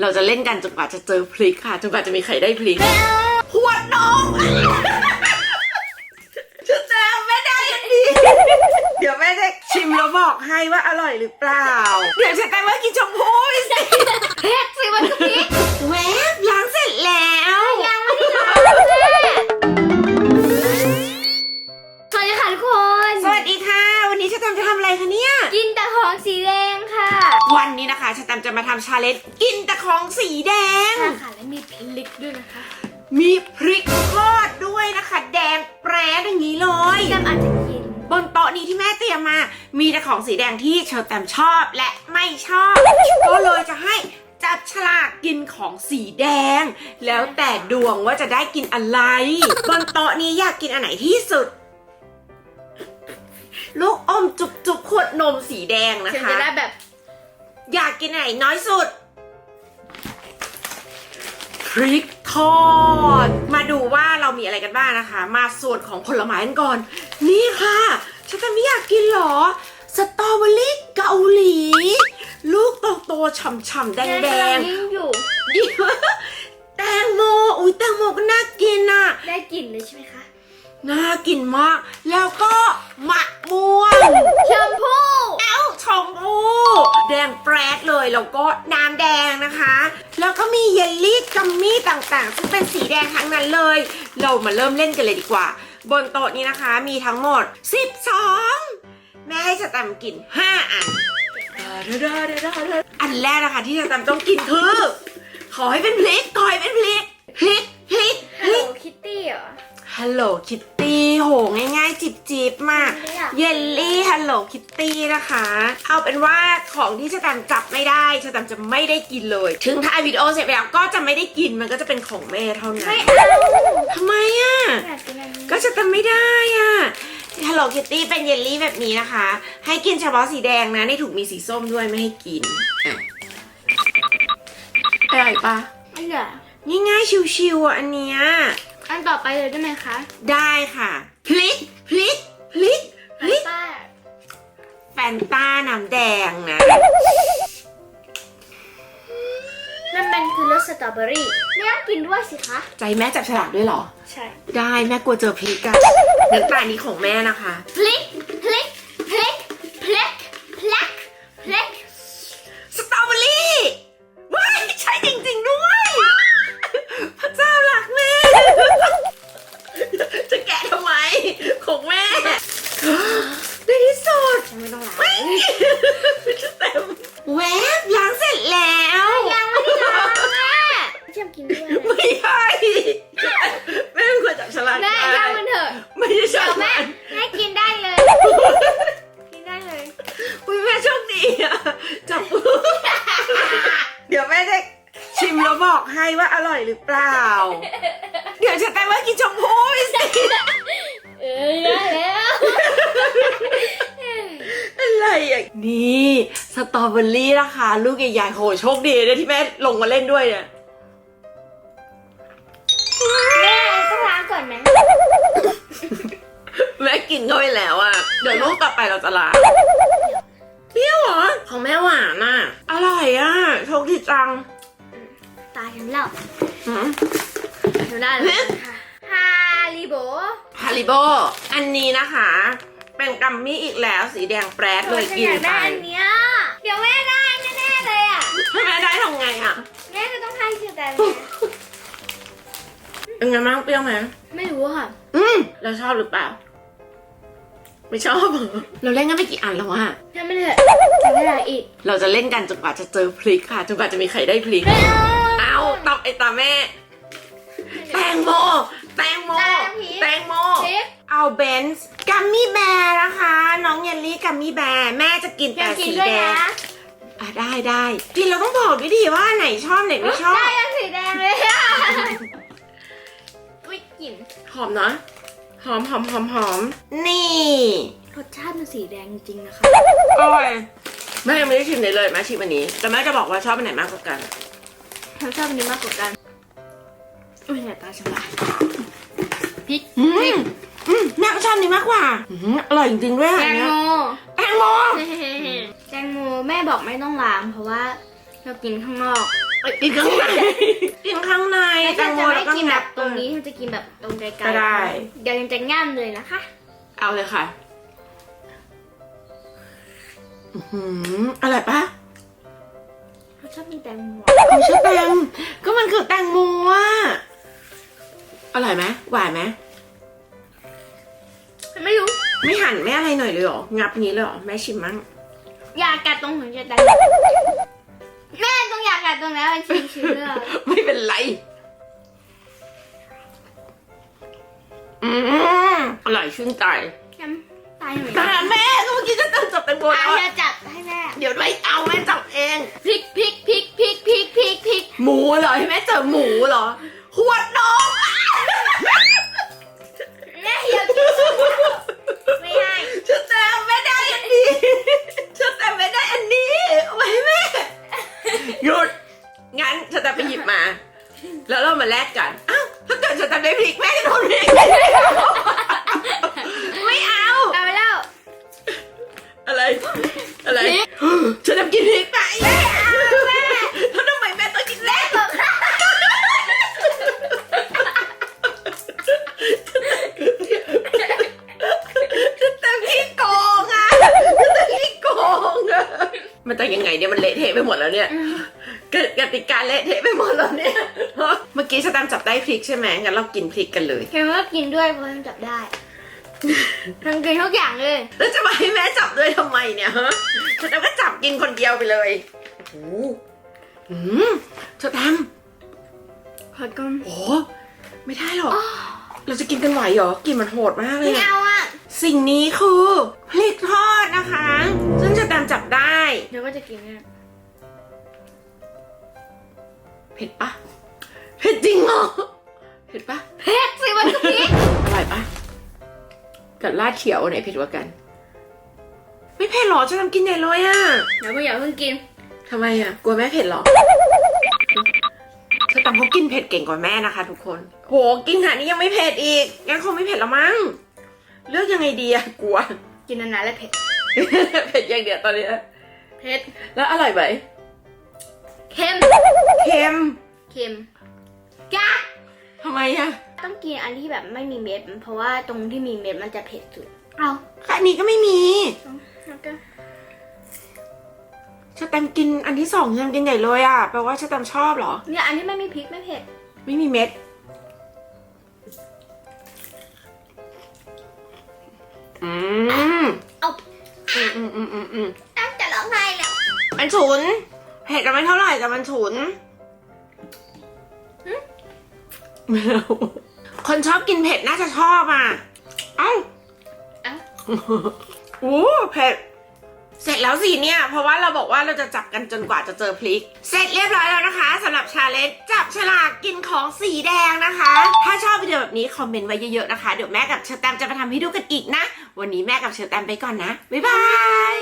เราจะเล่นกันจนกว่าจะเจอพริกค่ะจนกว่าจะมีใครได้พริกขวดนมจะแจมไม่ได้อันนี้เดี๋ยวแม่จะชิมแล้วบอกให้ว่าอร่อยหรือเปล่า เดี๋ยวจะแต่ว่ากินชมพูสิเพ็กสิมันคือพริกแวบล้างเสร็จแล้วยังไม่ได้ล้างเลยสวัสดีค่ะทุกคน สวัสดีค่ะ วันนี้ชะตามจะทำอะไรคะเนี่ย กินแต่ของสีแดงค่ะ วันนี้นะคะชะตามจะมาทำชาเลนจ์กินแต่ข องสีแดง ค่ะค่ะและมีพริกด้วยนะคะมีพริกทอดด้วยนะคะ แดงแปรดอย่างนี้เลยจำอาจจะกินบนโต๊ะนี้ที่แม่เตรียมมา มีแต่ของสีแดงที่เชอร์แตมชอบและไม่ชอบ ก็เลยจะให้จับฉลากกินของสีแดง แล้วแต่ดวงว่าจะได้กินอะไร บนโต๊ะนี้อยากกินอันไหนที่สุด ลูกอมจุบจุบขวดนมสีแดงนะเชิญคะ จะได้แบบ อยากกินอันไหนน้อยสุด พริกทอด มาดูว่าเรามีอะไรกันบ้างนะคะ มาส่วนของผลไม้กันก่อน นี่ค่ะฉันจะไม่อยากกินเหรอ สตรอเบอรี่เกาหลี ลูกโตๆฉ่ำๆแดแม่งกำลัยิ่งอยู่ๆเดี๋ยวแตงโม อุ้ยแตงโมก็น่ากินอะ ได้กลิ่นเลยใช่ไหมคะน่ากินมาก แล้วก็มะม่วงชมพู่เอ้าชมพู แดงแปรดเลยแล้วก็น้ำแดงนะคะ แล้วก็มีเยลลี่กัมมี่ต่างๆ ซึ่งเป็นสีแดงทั้งนั้นเลย เรามาเริ่มเล่นกันเลยดีกว่า บนโต๊ะนี้นะคะมีทั้งหมด 12 แม่ให้สแตมป์กิน 5 อันอันแรกนะคะที่สแตมป์ต้องกินคือ ขอให้เป็นพริกขอให้เป็นพริกพริกพริกพฮัลโหลริกคิตตี้เหรอฮัล โหลคิตตี้โหง่ายๆ จิบๆมากไม่อยาก เยลลี่ฮัลโหลคิตตี้นะคะ เอาเป็นว่าของที่ชะตันจับไม่ได้ชะตันจะไม่ได้กินเลย ถึงถ่ายวิดีโอเสร็จไปแล้วก็จะไม่ได้กินมันก็จะเป็นของแม่เท่านั้นไม่เอาทำไมอะอยากกินอันนี้ก็จะทำไม่ได้อะฮัลโหลคิตตี้เป็นเยลลี่แบบนี้นะคะ ให้กินเฉพาะสีแดงนะในถุงมีสีส้มด้วยไม่ให้กินอะอร่อยปะไม่อยากง่ายๆชิวๆอะอันเนี้ยอันต่อไปเลยได้ไหมคะ ได้ค่ะ พลิกพลิกพลิกพลิกป้าแฟนต้าน้ำแดงนะนั่นมันคือรสสตรอเบอรี่ไม่ต้องกินด้วยสิคะ ใจแม่จับฉลากด้วยเหรอ ใช่ ได้แม่กลัวเจอพลิกอะน้ำตาลนี้ของแม่นะคะ พลิกพลิก บอกให้ว่าอร่อยหรือเปล่า เดี๋ยวจะแต่ว่ากินชมพูสิเออได้แล้ว อะไรอะนี่สตรอเบอรี่นะคะ ลูกใหญ่ๆโหโชคดีเลยที่แม่ลงมาเล่นด้วยเนี่ยแม่ต้องล้างก่อนไหมแม่กินเข้าไปแล้วอะเดี๋ยวลูกต่อไปเราจะล้างเปรี้ยวเหรอ ของแม่หวานอะอร่อยอะโชคดีจังตายฉัน แล้วหืมหนูได้แล้วค่ะฮาริโบฮาริโบ อันนี้นะคะ เป็นกัมมี่อีกแล้วสีแดงแปรดเลยกินฉัอากไปได้อันเนี้ยเดี๋ยวแม่ได้แน่ๆเลยอะถ้าแม่ได้ทำไงอะแม่จะต้องให้เชื่อแต่เป็นไงบ้างเปรี้ยวไหมไม่รู้ค่ะ อืมเราชอบหรือเปล่า ไม่ชอบเหรอเราเล่นกันไปกี่อันแล้วอะถ้าไม่เถอะจะไม่ได้อีก เราจะเล่นกันจนกว่าจะเจอพริกค่ะจนกว่าจะมีใครได้พริกไม่ เอาเอาตอบไอตาแม่ แตงโม แตงโม แตงโมพริกเอาเบนซ์กัมมี่แบร์นะคะ น้องเยลลี่กัมมี่แบร์แม่จะกินอแต่ยากกินสีด้วยแดงนะอะได้ได้กินเราต้องบอกด้วยดิว่าไหนชอบไหนไม่ชอบได้ยังสีแดงเลยอะอุ้ยกลิ่นหอมเนาะหอมหอมหอมหอมนี่รสชาติมันสีแดงจริงๆนะคะอร่อยแม่ยังไม่ได้ชิมเลยเลยแม่ชิมอันนี้ แต่แม่จะบอกว่าชอบอันไหนมากกว่ากัน ฉันชอบอันนี้มากกว่ากัน อุ้ยอย่าตาฉันละพริกอืมอืมแม่ก็ชอบอันนี้มากกว่าอืมอร่อยจริงๆด้วยแตอันงเนี้โมยแตงโมแตงโมแม่บอกไม่ต้องล้าง เพราะว่าเรากินข้างนอกเอ้ยกินข้างในกินข้างในแล้วแตจะงโมจะแล้ไม่วก็กินแบบงัตรงนี้จะกินแบบตรงไกลๆก็ได้ เดี๋ยวยังจะง่ามเลยนะคะเอาเลยค่ะ อื้อหืออร่อยปะ เขาชอบกินแตงโม เขาชอแตงก็มันคือแตงโมอะอร่อยไหมหวานไหมไม่รู้ ไม่หั่นไม่อะไรหน่อยเลยเหรองับงี้เลยเหรอแม่ชิมมั้งอยากกัดตรงหัวใจแตงแม่ต้องอยากกัดตรงนั้นมันชื้นเชื้อไม่เป็นไรอืมอร่อยชื่นใจน้ำตายหน่อยแต่แม่ก็เมื่อกี้จะจับแตงโมอะแล้วจับให้แม่เดี๋ยวไม่เอาแม่จับเองพริกพริก เหรอให้แม่เจอหมูเหรอ ขวดนมแม่อย่ากินไม่ให้ฉันแต่ไม่ได้อันนี้ฉันแต่ไม่ได้อันนี้เอาไว้ให้แม่หยุดงั้นฉันแต่ไปหยิบมา แล้วเรามาแลกกันอ้าวถ้าเกิดฉันแต่ได้พริกแม่จะโดนพริกไม่เอาเอาไปแล้วอะไร อะไรพริกฉันทำกินพริกไปไม่เอาแม่แล้วทำไมแม่ต้องกินแรกฉันทำขี้โกงอะฉันทำขี้โกงอะ มันจะยังไงเนี่ยมันเละเทะไปหมดแล้วเนี่ยกกติกาเละเทะไปหมดแล้วเนี่ย เมื่อกี้สแตมป์จับได้พริกใช่ไหมงั้นเรากินพริกกันเลยเห็นว่ากินด้วยเพราะมันจับได้ทั้งกินทุกอย่างเลย แล้วจะมาให้แม่จับด้วยทำไมเนี่ยฮะสแตมป์ก็จับกินคนเดียวไปเลยโอ้โหอืมสแตมป์ขอกินโอ้ไม่ได้หรอก เราจะกินกันไหวเหรอ กินมันโหดมากเลยไม่อะเอาอะ สิ่งนี้คือ พริกทอดนะคะ ซึ่งสแตมป์จับได้ เดี๋ยวก็จะกินเนี่ยเผ็ดปะเผ็ดจริงเหรอเผ็ดปะเผ็ดสิมันก็พริกอร่อยปะกับลาดเขียวไหนเผ็ดกว่ากัน ไม่เผ็ดหรอจะทำกินใหญ่เลยอะเดี๋ยวก็อย่าเพิ่งกินทำไมอะกลัวแม่เผ็ดเหรอสแตมป์เขากินเผ็ดเก่งกว่าแม่นะคะ ทุกคน โหกินขนาดนี้ยังไม่เผ็ดอีกงั้นคงไม่เผ็ดแล้วมั้งเลือกยังไงดีอะกลัว กินนานๆแล้วเผ็ด เผ็ดอย่างเดียวตอนนี้เผ็ด แล้วอร่อยไหมเค็ม เค็มเค็มกะทำไมอะต้องกินอันที่แบบไม่มีเม็ด เพราะว่าตรงที่มีเม็ดมันจะเผ็ดสุด เอาแค่นี้ก็ไม่มีแล้วก็ชาแตมกินอันที่สองชาแตมกินใหญ่เลยอะแปลว่าชาแตมชอบเหรอ เนี่ยอันที่ไม่มีพริกไม่เผ็ด ไม่มีเม็ด อืมเอา อืมอืมอืมอืมอืมตั้งจะร้องไห้แล้วมันฉุน เผ็ดกันไม่เท่าไหร่แต่มันฉุนไม่เอาคนชอบกินเผ็ดน่าจะชอบอะ เอ้า เอ้าโอ้เผ็ด เสร็จแล้วสิเนี่ย เพราะว่าเราบอกว่าเราจะจับกันจนกว่าจะเจอพลิก เสร็จเรียบร้อยแล้วนะคะสำหรับชาเลนจ์จับฉลากกินของสีแดงนะคะ ถ้าชอบวิดีโอแบบนี้คอมเมนต์ไว้เยอะๆนะคะ เดี๋ยวแม่กับเชอร์แตมจะมาทำให้ดูกันอีกนะ วันนี้แม่กับเชอร์แตมไปก่อนนะ บ๊ายบาย